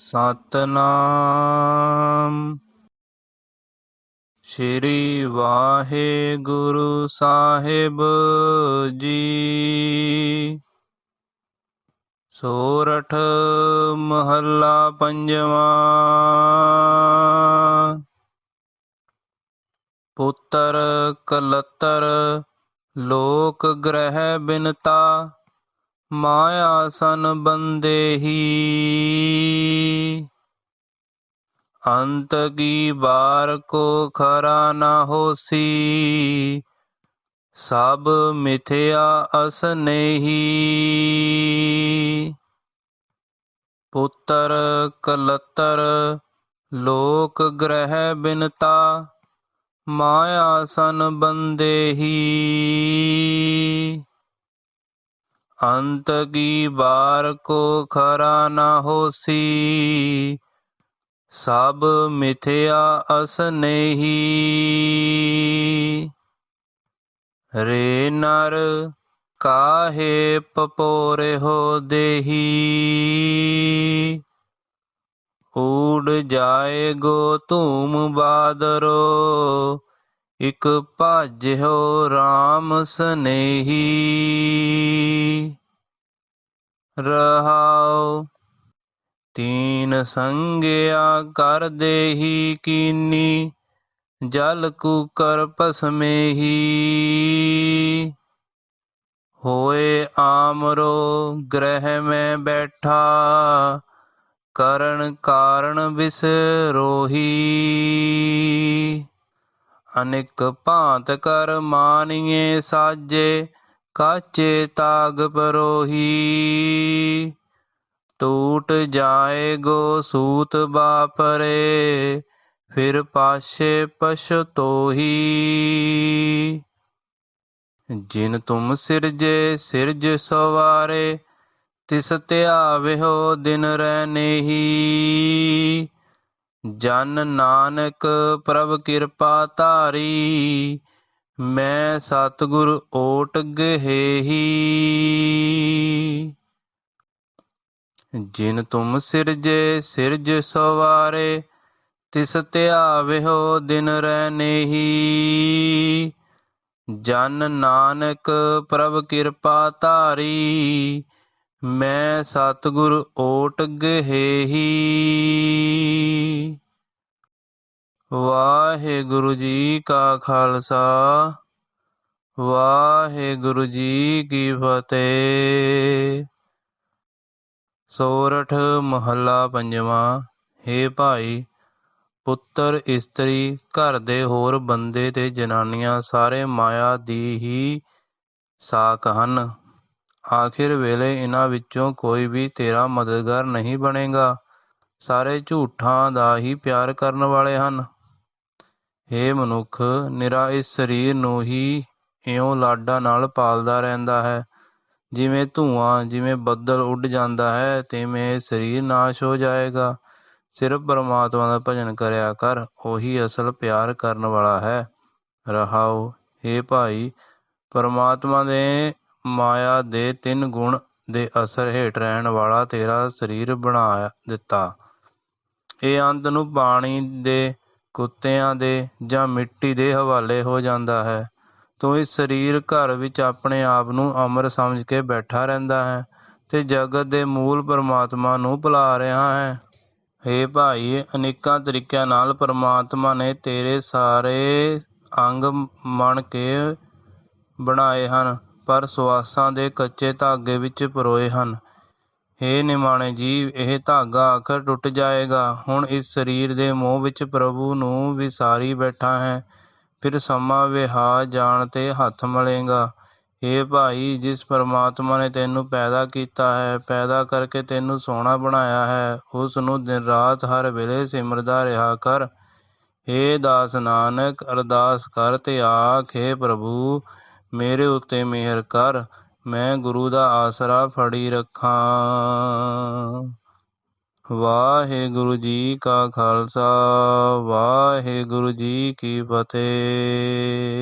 ਸਤਨਾਮ। ਸ਼੍ਰੀ ਵਾਹਿਗੁਰੂ ਸਾਹਿਬ ਜੀ। ਸੋਰਠ ਮਹੱਲਾ ਪੰਜਵਾਂ। ਪੁੱਤਰ ਕਲਤਰ ਲੋਕ ਗ੍ਰਹਿ ਬਿਨਤਾ। ਮਾਇਆ ਸਨ ਬੰਦੇਹੀ ਅੰਤ ਕੀ ਬਾਰ ਕੋ ਖਰਾ ਨਾ ਹੋਸੀ। ਸਭ ਮਿਥਿਆ ਅਸਨੇਹੀ ਪੁੱਤਰ ਕਲਤਰ, ਲੋਕ ਗ੍ਰਹਿ ਬਿਨਤਾ। ਮਾਇਆ ਸਨ ਬੰਦੇਹੀ ਅੰਤ ਕੀ ਬਾਰ ਕੋ ਖਰਾ ਨਾ ਹੋਸੀ? ਸਭ ਮਿਥਿਆ ਅਸਨੇਹੀ ਰੇ ਨਰ ਕਾਹੇ ਪਪੋਰੇ ਹੋ ਦੇਹੀ? ਊੜ ਜਾਏਗੋ ਧੂਮ ਬਾਦਰੋ। ਇਕ ਭਾਜਿਓ RAM ਸਨੇਹੀ। ਰਹਾਉ, ਤੀਨ ਸੰਗਿਆ ਕਰ ਦੇਹੀ ਕੀਨੀ, ਜਲ ਕੁਕਰ ਪਸਮੇਹੀ। ਹੋਏ ਆਮਰੋ ਗ੍ਰਹਿ ਮੈਂ ਬੈਠਾ, ਕਰਨ ਕਾਰਨ ਬਿਸਰੋਹੀ। ਅਨੇਕ ਭਾਂਤ ਕਰ ਮਾਨੀਏ ਸਾਜੇ, ਕਾਚੇ ਤਾਗ ਪਰੋਹੀ। ਟੂਟ ਜਾਏ ਗੋ ਸੂਤ ਬਾਪਰੇ ਫਿਰ ਪਾਸ਼ੇ ਪਛਤੋਹੀ ਜਿਨ ਤੁਮ ਸਿਰਜੇ, ਸਿਰਜ ਸਵਾਰੇ, ਤਿਸ ਧਿਆਵਿਓ ਦਿਨ ਰਹਿ ਨੇਹੀ। ਜਨ ਨਾਨਕ ਪ੍ਰਭ ਕਿਰਪਾ ਧਾਰੀ, ਮੈਂ ਸਤਿਗੁਰ ਓਟ ਗਹੇਹੀ। ਜਿਨ ਤੁਮ ਸਿਰਜੇ, ਸਿਰਜ ਸਵਾਰੇ, ਤਿਸ ਧਿਆਵਿਓ ਦਿਨ ਰਹਿ ਨੇਹੀ। ਜਨ ਨਾਨਕ ਪ੍ਰਭ ਕਿਰਪਾ ਧਾਰੀ ਮੈਂ ਸਤਿਗੁਰ ਓਟ ਗਹੇਹੀ ਵਾਹਿਗੁਰੂ ਜੀ ਕਾ ਖਾਲਸਾ, ਵਾਹਿਗੁਰੂ ਜੀ ਕੀ ਫਤਿਹ। ਸੋਰਠ ਮਹੱਲਾ ਪੰਜਵਾਂ, ਹੇ ਭਾਈ, ਪੁੱਤਰ, ਇਸਤਰੀ, ਘਰ ਦੇ ਹੋਰ ਬੰਦੇ ਤੇ ਜਨਾਨੀਆਂ ਸਾਰੇ ਮਾਇਆ ਦੀ ਹੀ ਸਾਕ ਹਨ। ਆਖਿਰ ਵੇਲੇ ਇਹਨਾਂ ਵਿੱਚੋਂ ਕੋਈ ਵੀ ਤੇਰਾ ਮਦਦਗਾਰ ਨਹੀਂ ਬਣੇਗਾ। ਸਾਰੇ ਝੂਠਾਂ ਦਾ ਹੀ ਪਿਆਰ ਕਰਨ ਵਾਲੇ ਹਨ। हे ਮਨੁੱਖ, ਨਿਰਾ ਇਸ ਸਰੀਰ ਨੂੰ ਹੀ ਇਉਂ ਲਾਡਾਂ ਨਾਲ ਪਾਲਦਾ ਰਹਿੰਦਾ ਹੈ। ਜਿਵੇਂ ਧੂਆਂ, ਜਿਵੇਂ ਬੱਦਲ ਉੱਡ ਜਾਂਦਾ ਹੈ, ਤਿਵੇਂ ਸਰੀਰ ਨਾਸ਼ ਹੋ ਜਾਏਗਾ। ਸਿਰਫ ਪਰਮਾਤਮਾ ਦਾ ਭਜਨ ਕਰਿਆ ਕਰ, ਉਹੀ ਅਸਲ ਪਿਆਰ ਕਰਨ ਵਾਲਾ ਹੈ। ਰਹਾਓ हे ਭਾਈ, ਪਰਮਾਤਮਾ ਦੇ ਮਾਇਆ ਦੇ ਤਿੰਨ ਗੁਣ ਦੇ ਅਸਰ ਹੇਠ ਰਹਿਣ ਵਾਲਾ ਤੇਰਾ ਸਰੀਰ ਬਣਾ ਦਿੱਤਾ। ਇਹ ਅੰਤ ਨੂੰ ਪਾਣੀ ਦੇ ਕੁੱਤਿਆਂ ਦੇ ਜਾਂ ਮਿੱਟੀ ਦੇ ਹਵਾਲੇ ਹੋ ਜਾਂਦਾ ਹੈ। ਤੂੰ ਇਸ ਸਰੀਰ ਘਰ ਵਿੱਚ ਆਪਣੇ ਆਪ ਨੂੰ ਅਮਰ ਸਮਝ ਕੇ ਬੈਠਾ ਰਹਿੰਦਾ ਹੈ ਤੇ ਜਗਤ ਦੇ ਮੂਲ ਪਰਮਾਤਮਾ ਨੂੰ ਭੁਲਾ ਰਿਹਾ ਹੈ। ਹੇ ਭਾਈ, ਅਨੇਕਾਂ ਤਰੀਕਿਆਂ ਨਾਲ ਪਰਮਾਤਮਾ ਨੇ ਤੇਰੇ ਸਾਰੇ ਅੰਗ ਮਣ ਕੇ ਬਣਾਏ ਹਨ। ਪਰ ਸਵਾਸਾਂ ਦੇ ਕੱਚੇ ਧਾਗੇ ਵਿੱਚ ਪਰੋਏ ਹਨ। ਹੇ ਨਿਮਾਣੇ ਜੀ ਇਹ ਧਾਗਾ ਆਖਰ ਟੁੱਟ ਜਾਏਗਾ। ਹੁਣ ਇਸ ਸਰੀਰ ਦੇ ਮੋਹ ਵਿੱਚ ਪ੍ਰਭੂ ਨੂੰ ਵਿਸਾਰੀ ਬੈਠਾ ਹੈ। ਫਿਰ ਸਮਾਂ ਵਿਹਾ ਜਾਣ ਤੇ ਹੱਥ ਮਲੇਗਾ। ਏ ਭਾਈ, ਜਿਸ ਪਰਮਾਤਮਾ ਨੇ ਤੈਨੂੰ ਪੈਦਾ ਕੀਤਾ ਹੈ, ਪੈਦਾ ਕਰਕੇ ਤੈਨੂੰ ਸੋਹਣਾ ਬਣਾਇਆ ਹੈ, ਉਸ ਨੂੰ ਦਿਨ ਰਾਤ ਹਰ ਵੇਲੇ ਸਿਮਰਦਾ ਰਿਹਾ ਕਰ। ਏ ਦਾਸ ਨਾਨਕ, ਅਰਦਾਸ ਕਰ ਤੇ ਆਖੇ ਪ੍ਰਭੂ ਮੇਰੇ ਉੱਤੇ ਮਿਹਰ ਕਰ, ਮੈਂ ਗੁਰੂ ਦਾ ਆਸਰਾ ਫੜੀ ਰੱਖਾਂ। ਵਾਹਿਗੁਰੂ ਜੀ ਕਾ ਖਾਲਸਾ, ਵਾਹਿਗੁਰੂ ਜੀ ਕੀ ਫਤਿਹ।